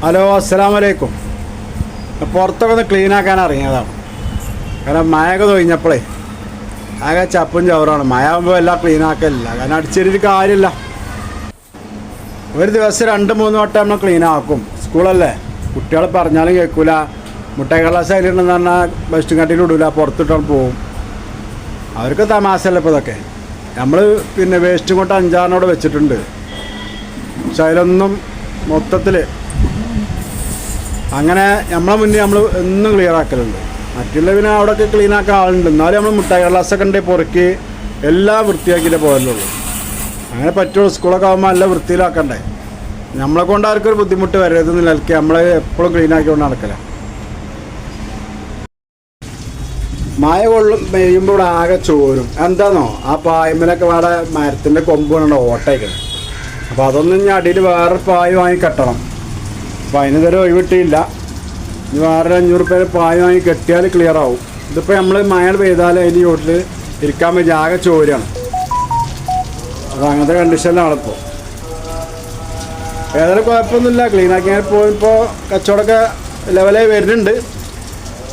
Hello അസ്സലാമലൈക്കും. പുറത്തൊക്കെ ഒന്ന് ക്ലീൻ ആക്കാൻ ഇറങ്ങിയതാണ്. കാരണം മഴയൊക്കെ തൊഴിഞ്ഞപ്പോഴേ ആകെ ചപ്പും ചവറാണ് മഴ ആകുമ്പോൾ എല്ലാം ക്ലീൻ ആക്കലില്ല. കാരണം അടിച്ചിട്ട് കാര്യമില്ല. ഒരു ദിവസം രണ്ട് മൂന്ന് വട്ടം നമ്മൾ ക്ലീൻ ആക്കും. സ്കൂളല്ലേ? കുട്ടികൾ പറഞ്ഞാലും കേൾക്കൂല. മുട്ടായി ക്ലാസ് അതിലുണ്ടെന്ന് പറഞ്ഞാൽ ബെസ്റ്റ് കട്ടിയിൽ ഇടൂല. പുറത്തിട്ടാണ് പോവും. അവർക്ക് തമാശയല്ല ഇപ്പോൾ ഇതൊക്കെ. നമ്മൾ പിന്നെ വേസ്റ്റ് കൊണ്ട് അഞ്ചാറിനോട് വെച്ചിട്ടുണ്ട്. പക്ഷെ അതിലൊന്നും മൊത്തത്തിൽ അങ്ങനെ നമ്മളെ മുന്നേ നമ്മൾ എന്നും ക്ലിയർ ആക്കലുണ്ട്. മറ്റുള്ള പിന്നെ അവിടെയൊക്കെ ക്ലീൻ ആക്കാൻ ആളുണ്ട്. എന്നാലും നമ്മൾ മുട്ടായി കടലാസൊക്കെ ഉണ്ടെങ്കിൽ പൊറുക്കി എല്ലാം വൃത്തിയാക്കിയിട്ടേ പോകലുള്ളൂ അങ്ങനെ പറ്റുള്ളൂ. സ്കൂളൊക്കെ ആകുമ്പോൾ നല്ല വൃത്തിയിലാക്കണ്ടേ. നമ്മളെ കൊണ്ട് ആർക്കും ഒരു ബുദ്ധിമുട്ട് വരരുതെന്ന് നിലയ്ക്ക് നമ്മളെ എപ്പോഴും ക്ലീൻ ആക്കിക്കൊണ്ട് നടക്കല. മഴ കൊള്ളും പെയ്യുമ്പോൾ ഇവിടെ ആകെ ചോരും. എന്താണോ ആ പായ്മലൊക്കെ വേറെ മരത്തിന്റെ കൊമ്പ് കൊണ്ടോ ഓട്ടയ്ക്കുന്നത് അപ്പോൾ അതൊന്നും ഞാൻ അടിയിൽ വേറെ പായ് വാങ്ങി കെട്ടണം. അപ്പോൾ അതിന് തരം ഒഴിവിട്ടില്ല. ഇനി വേറെ അഞ്ഞൂറ് പേര് പായ വാങ്ങി കെട്ടിയാൽ ക്ലിയർ ആവും. ഇതിപ്പോൾ നമ്മൾ മഴ പെയ്താൽ അതിന്റെ ചോട്ടിൽ ഇരിക്കാൻ പറ്റി ആകെ ചോരാണ്. അത് അങ്ങനത്തെ കണ്ടീഷനിലാണ് ഇപ്പോൾ ഏതായാലും കുഴപ്പമൊന്നുമില്ല. ക്ലീൻ ആക്കി പോയപ്പോൾ കച്ചവടമൊക്കെ ലെവലായി വരുന്നുണ്ട്.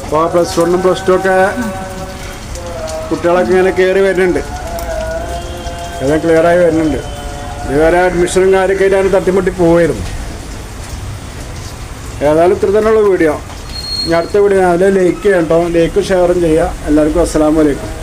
അപ്പോൾ പ്ലസ് വണ്ണും പ്ലസ് ടു ഒക്കെ കുട്ടികളൊക്കെ ഇങ്ങനെ കയറി വരുന്നുണ്ട്. എല്ലാം ക്ലിയറായി വരുന്നുണ്ട്. ഇതുവരെ അഡ്മിഷനും കാര്യമൊക്കെ ആയിട്ടാണ് തട്ടിമുട്ടി പോവായിരുന്നു. ഏതായാലും ഇത്ര തന്നെയുള്ള വീഡിയോ ഞാൻ അടുത്ത വീഡിയോ അതിൽ ലൈക്ക് ചെയ്യണം കേട്ടോ ലൈക്കും ഷെയറും ചെയ്യുക എല്ലാവർക്കും അസ്സാം അലൈക്കും